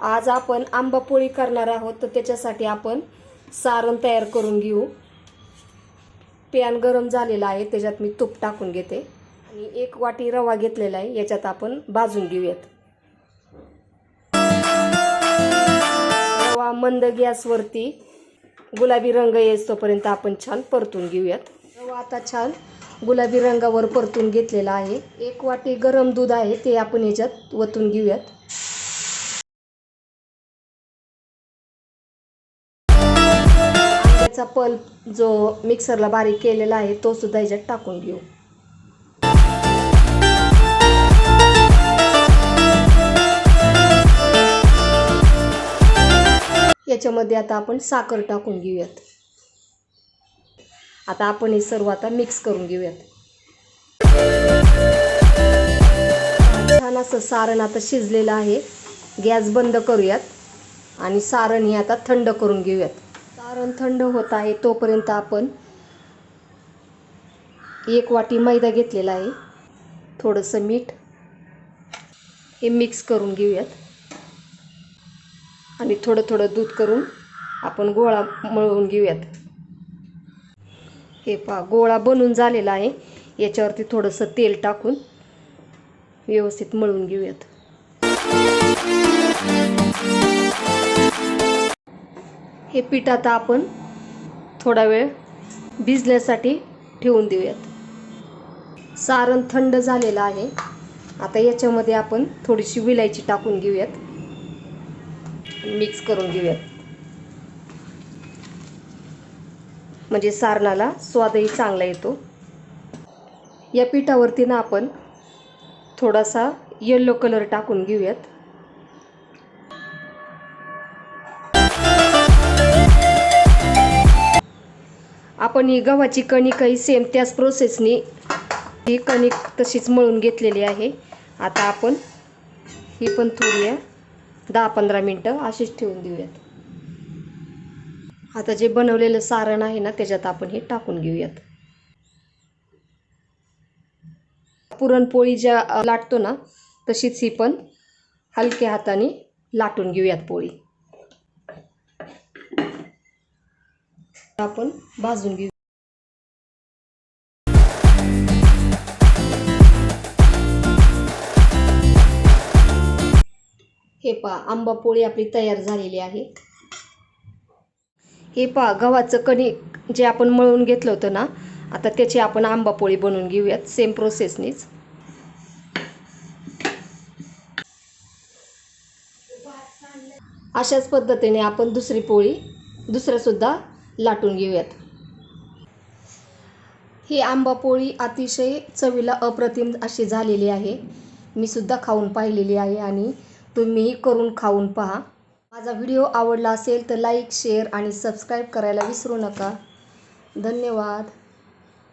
आज आपण आंबापोळी करणार आहोत तर त्याच्यासाठी आपण सारण तयार करून घेऊ. पॅन गरम झालेला आहे त्याच्यात मी तूप टाकून घेते. आणि एक वाटी रवा घेतलेला आहे याच्यात आपण भाजून घेऊयात. रवा मंद गॅसवरती गुलाबी रंग येतोपर्यंत आपण छान परतून घेऊयात. रवा आता छान गुलाबी रंगावर परतून घेतलेला आहे. एक वाटी गरम दूध आहे ते आपण याच्यात वतून घेऊयात. आंब्याचा पल्प जो मिक्सरला बारीक केलेला आहे तो सुद्धा याच्यात टाकून घेऊ. याच्यामध्ये आता आपण साखर टाकून घेऊयात. आता आपण हे सर्व आता मिक्स करून घेऊयात. छान असं सारण आता शिजलेलं आहे. गॅस बंद करूयात आणि सारण हे आता थंड करून घेऊयात. कारण थंड होत आहे तोपर्यंत आपण एक वाटी मैदा घेतलेला आहे. थोडंसं मीठ हे मिक्स करून घेऊयात. आणि थोडं थोडं दूध करून आपण गोळा मळवून घेऊयात. हे पहा गोळा बनून झालेला आहे. याच्यावरती थोडंसं तेल टाकून व्यवस्थित मळून घेऊयात. हे पीठ आता आपण थोडा वेळ भिजण्यासाठी ठेवून देऊयात. सारण थंड झालेलं आहे. आता याच्यामध्ये आपण थोडीशी विलायची टाकून घेऊयात. मिक्स करून घेऊयात. म्हणजे सारणाला स्वादही चांगला येतो. या पिठावरती ना आपण थोडासा येलो कलर टाकून घेऊयात. आपण ही गव्हाची कणिकही सेम त्याच प्रोसेसनी ही कणिक तशीच मळून घेतलेली आहे. आता आपण ही पण थोडी दहा पंधरा मिनटं अशीच ठेवून देऊयात. आता जे बनवलेलं सारण आहे ना त्याच्यात आपण हे टाकून घेऊयात. पुरणपोळी ज्या लाटतो ना तशीच ही पण हलक्या हाताने लाटून घेऊयात पोळी. आपण भाजून घेऊ. हे पहा आंबा पोळी आपली तयार झालेली आहे. हे पहा गव्हाचं कणिक जे आपण मळून घेतलं होतं ना आता त्याची आपण आंबा पोळी बनवून घेऊयात सेम प्रोसेसनीच अशाच पद्धतीने आपण दुसरी पोळी दुसऱ्यासुद्धा लाटून घेऊयात. ही आंबा पोळी अतिशय चवीला अप्रतिम अशी झालेली आहे. मी सुद्धा खाऊन पाहिलेली आहे आणि तुम्हीही करून खाऊन पहा. माझा व्हिडिओ आवडला असेल तर लाईक शेअर आणि सबस्क्राईब करायला विसरू नका. धन्यवाद.